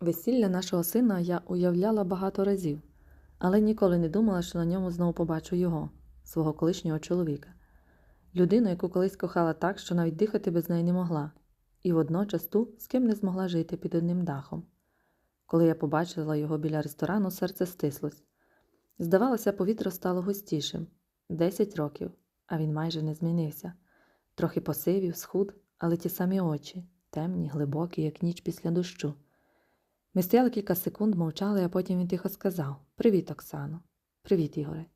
Весілля нашого сина я уявляла багато разів, але ніколи не думала, що на ньому знову побачу його, свого колишнього чоловіка, людину, яку колись кохала так, що навіть дихати без неї не могла, і водночас ту, з ким не змогла жити під одним дахом. Коли я побачила його біля ресторану, серце стислось. Здавалося, повітря стало густішим десять років, а він майже не змінився. Трохи посивів, схуд, але ті самі очі, темні, глибокі, як ніч після дощу. Ми стояли кілька секунд, мовчали, а потім він тихо сказав Привіт, Оксано, привіт, Ігоре.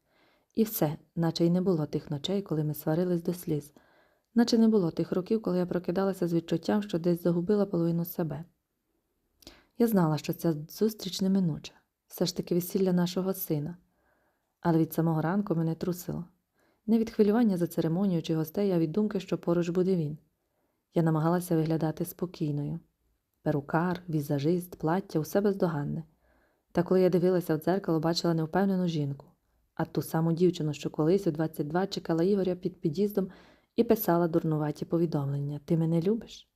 І все, наче й не було тих ночей, коли ми сварились до сліз, наче не було тих років, коли я прокидалася з відчуттям, що десь загубила половину себе. Я знала, що ця зустріч неминуча, все ж таки весілля нашого сина, але від самого ранку мене трусило. Не від хвилювання за церемонію чи гостей, а від думки, що поруч буде він. Я намагалася виглядати спокійною. Перукар, візажист, плаття усе бездоганне. Та коли я дивилася в дзеркало, бачила невпевнену жінку, а ту саму дівчину, що колись у 22 чекала Ігоря під під'їздом і писала дурнуваті повідомлення Ти мене любиш?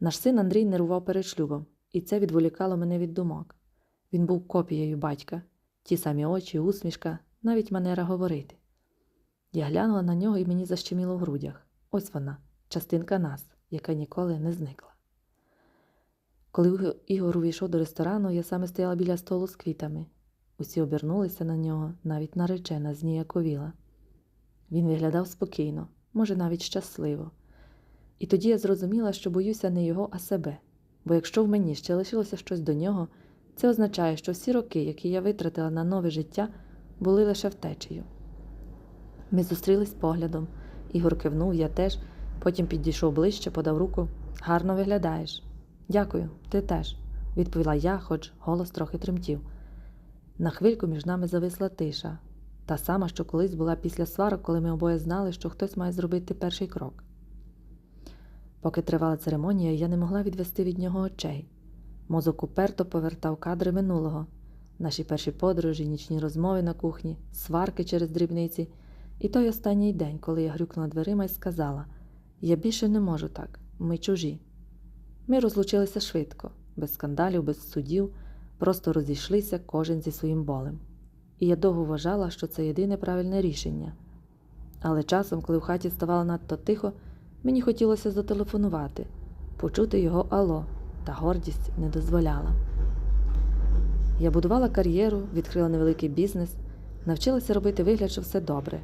Наш син Андрій нервував перед шлюбом, і це відволікало мене від думок. Він був копією батька, ті самі очі, усмішка, навіть манера говорити. Я глянула на нього і мені защеміло в грудях. Ось вона, частинка нас, яка ніколи не зникла. Коли Ігор увійшов до ресторану, я саме стояла біля столу з квітами. Усі обернулися на нього, навіть наречена зніяковіла. Він виглядав спокійно, може, навіть щасливо. І тоді я зрозуміла, що боюся не його, а себе. Бо якщо в мені ще лишилося щось до нього, це означає, що всі роки, які я витратила на нове життя, були лише втечею. Ми зустрілись поглядом. Ігор кивнув, я теж, потім підійшов ближче, подав руку. Гарно виглядаєш. Дякую, ти теж, відповіла я, хоч голос трохи тремтів. На хвильку між нами зависла тиша, та сама, що колись була після сварок, коли ми обоє знали, що хтось має зробити перший крок. Поки тривала церемонія, я не могла відвести від нього очей. Мозок уперто повертав кадри минулого, наші перші подорожі, нічні розмови на кухні, сварки через дрібниці, і той останній день, коли я грюкнула дверима і сказала: Я більше не можу так, ми чужі. Ми розлучилися швидко, без скандалів, без судів, просто розійшлися кожен зі своїм болем. І я довго вважала, що це єдине правильне рішення. Але часом, коли в хаті ставало надто тихо, мені хотілося зателефонувати, почути його ало, та гордість не дозволяла. Я будувала кар'єру, відкрила невеликий бізнес, навчилася робити вигляд, що все добре.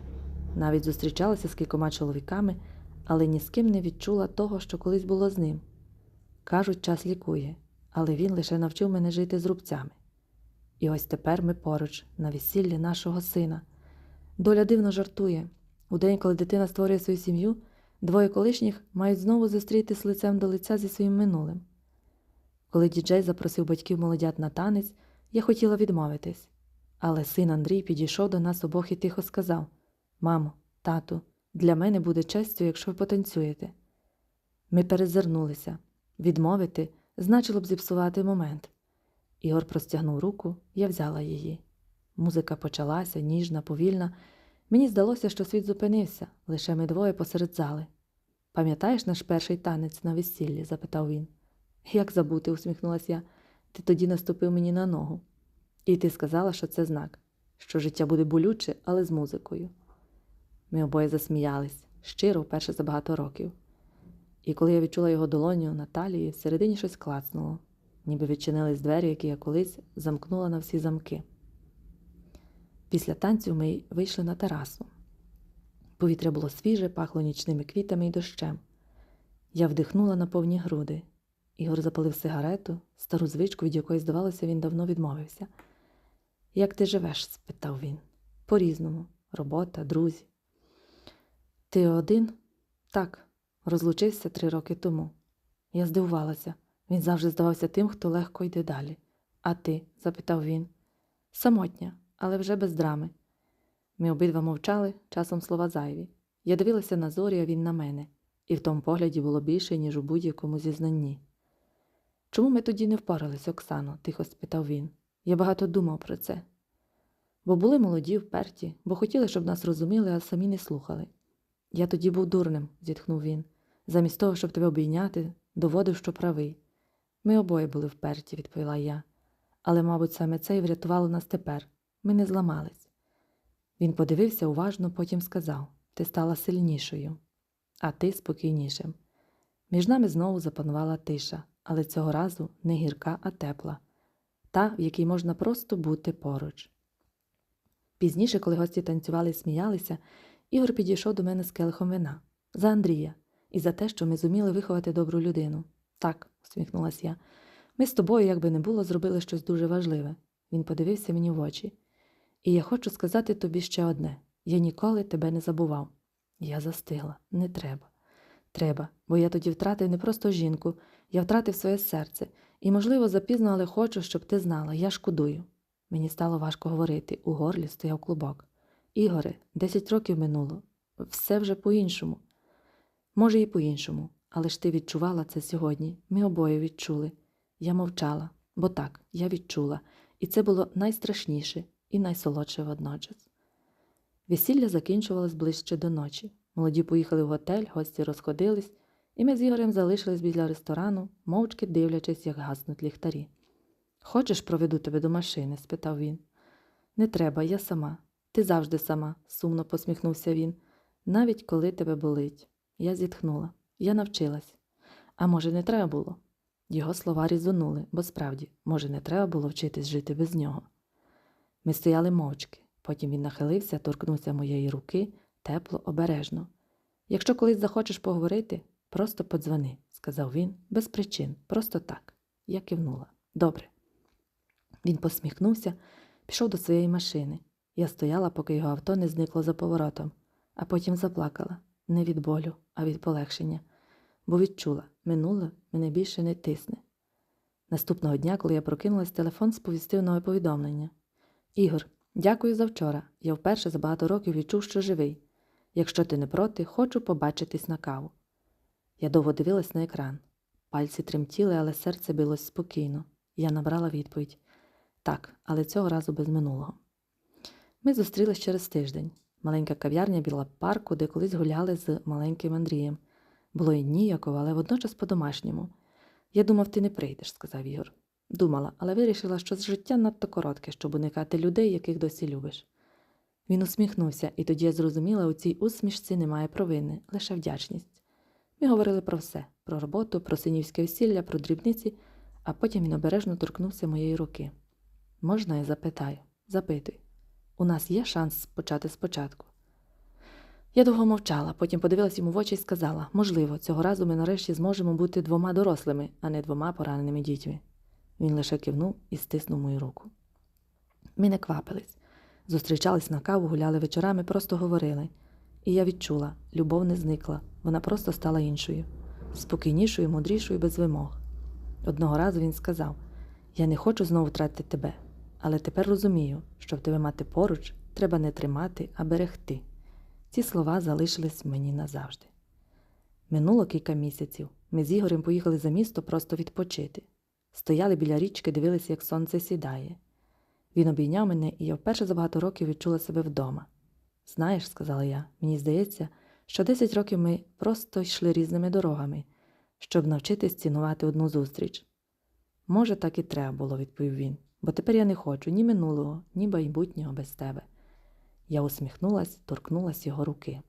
Навіть зустрічалася з кількома чоловіками, але ні з ким не відчула того, що колись було з ним. Кажуть, час лікує, але він лише навчив мене жити з рубцями. І ось тепер ми поруч, на весіллі нашого сина. Доля дивно жартує. У день, коли дитина створює свою сім'ю, двоє колишніх мають знову зустрітись лицем до лиця зі своїм минулим. Коли діджей запросив батьків молодят на танець, я хотіла відмовитись. Але син Андрій підійшов до нас обох і тихо сказав Мамо, тату, для мене буде честю, якщо ви потанцюєте. Ми перезирнулися. Відмовити значило б зіпсувати момент. Ігор простягнув руку, я взяла її. Музика почалася, ніжна, повільна. Мені здалося, що світ зупинився, лише ми двоє посеред зали. Пам'ятаєш наш перший танець на весіллі? запитав він. Як забути, усміхнулася я. Ти тоді наступив мені на ногу. І ти сказала, що це знак, що життя буде болюче, але з музикою. Ми обоє засміялись щиро вперше за багато років. І коли я відчула його долоню на талії, всередині щось клацнуло, ніби відчинились двері, які я колись замкнула на всі замки. Після танців ми вийшли на терасу. Повітря було свіже, пахло нічними квітами і дощем. Я вдихнула на повні груди. Ігор запалив сигарету, стару звичку, від якої, здавалося, він давно відмовився. Як ти живеш? спитав він. По різному робота, друзі. Ти один? Так. Розлучився три роки тому. Я здивувалася. Він завжди здавався тим, хто легко йде далі. А ти? запитав він. Самотня, але вже без драми. Ми обидва мовчали, часом слова зайві. Я дивилася на зорі, а він на мене, і в тому погляді було більше, ніж у будь-якому зізнанні. Чому ми тоді не впорались, Оксано? тихо спитав він. Я багато думав про це. Бо були молоді, вперті, бо хотіли, щоб нас розуміли, а самі не слухали. Я тоді був дурним, зітхнув він. Замість того, щоб тебе обійняти, доводив, що правий. Ми обоє були вперті, відповіла я. Але, мабуть, саме це і врятувало нас тепер. Ми не зламались. Він подивився уважно, потім сказав Ти стала сильнішою, а ти спокійнішим. Між нами знову запанувала тиша, але цього разу не гірка, а тепла, та, в якій можна просто бути поруч. Пізніше, коли гості танцювали і сміялися, Ігор підійшов до мене з келихом вина за Андрія і за те, що ми зуміли виховати добру людину. Так, усміхнулася я. Ми з тобою, як би не було, зробили щось дуже важливе. Він подивився мені в очі. І я хочу сказати тобі ще одне я ніколи тебе не забував. Я застигла. Не треба. Треба, бо я тоді втратив не просто жінку, я втратив своє серце, і, можливо, запізно, але хочу, щоб ти знала, я шкодую. Мені стало важко говорити, у горлі стояв клубок. Ігоре, десять років минуло, все вже по-іншому. Може, і по-іншому, але ж ти відчувала це сьогодні. Ми обоє відчули. Я мовчала, бо так, я відчула, і це було найстрашніше і найсолодше водночас. Весілля закінчувалось ближче до ночі. Молоді поїхали в готель, гості розходились, і ми з Ігорем залишились біля ресторану, мовчки дивлячись, як гаснуть ліхтарі. Хочеш, проведу тебе до машини? спитав він. Не треба, я сама. Ти завжди сама, сумно посміхнувся він. Навіть коли тебе болить. Я зітхнула. Я навчилась. А може, не треба було? Його слова різонули, бо справді, може, не треба було вчитись жити без нього. Ми стояли мовчки. Потім він нахилився, торкнувся моєї руки, тепло, обережно. Якщо колись захочеш поговорити, просто подзвони, сказав він, без причин, просто так. Я кивнула. Добре. Він посміхнувся, пішов до своєї машини. Я стояла, поки його авто не зникло за поворотом, а потім заплакала не від болю, а від полегшення, бо відчула, минуле мене більше не тисне. Наступного дня, коли я прокинулась, телефон сповістив нове повідомлення. Ігор, дякую за вчора. Я вперше за багато років відчув, що живий. Якщо ти не проти, хочу побачитись на каву. Я довго дивилась на екран. Пальці тремтіли, але серце билось спокійно. Я набрала відповідь так, але цього разу без минулого. Ми зустрілись через тиждень. Маленька кав'ярня біла парку, де колись гуляли з маленьким Андрієм. Було й ніяково, але водночас по-домашньому. Я думав, ти не прийдеш, сказав Ігор. Думала, але вирішила, що життя надто коротке, щоб уникати людей, яких досі любиш. Він усміхнувся, і тоді я зрозуміла, у цій усмішці немає провини, лише вдячність. Ми говорили про все про роботу, про синівське весілля, про дрібниці, а потім він обережно торкнувся моєї руки. Можна, я запитаю? Запитуй. У нас є шанс почати спочатку. Я довго мовчала, потім подивилась йому в очі і сказала можливо, цього разу ми нарешті зможемо бути двома дорослими, а не двома пораненими дітьми. Він лише кивнув і стиснув мою руку. Ми не квапились. Зустрічались на каву, гуляли вечорами, просто говорили. І я відчула, любов не зникла, вона просто стала іншою, спокійнішою, мудрішою, без вимог. Одного разу він сказав: Я не хочу знову втратити тебе, але тепер розумію, щоб тебе мати поруч, треба не тримати, а берегти. Ці слова залишились мені назавжди. Минуло кілька місяців. Ми з Ігорем поїхали за місто просто відпочити. Стояли біля річки, дивилися, як сонце сідає. Він обійняв мене, і я вперше за багато років відчула себе вдома. Знаєш, сказала я, мені здається, що 10 років ми просто йшли різними дорогами, щоб навчитись цінувати одну зустріч. Може, так і треба було, відповів він, бо тепер я не хочу ні минулого, ні майбутнього без тебе. Я усміхнулась, торкнулась його руки.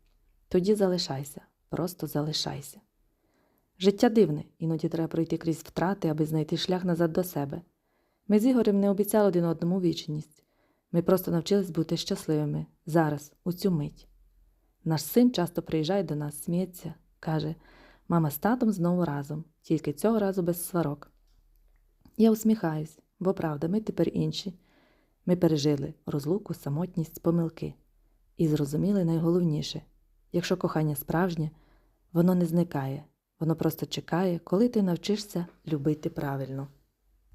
Тоді залишайся, просто залишайся. Життя дивне, іноді треба пройти крізь втрати, аби знайти шлях назад до себе. Ми з Ігорем не обіцяли один одному вічність. Ми просто навчились бути щасливими зараз, у цю мить. Наш син часто приїжджає до нас, сміється, каже мама з татом знову разом, тільки цього разу без сварок. Я усміхаюсь, бо правда, ми тепер інші. Ми пережили розлуку, самотність, помилки і зрозуміли найголовніше якщо кохання справжнє, воно не зникає, воно просто чекає, коли ти навчишся любити правильно.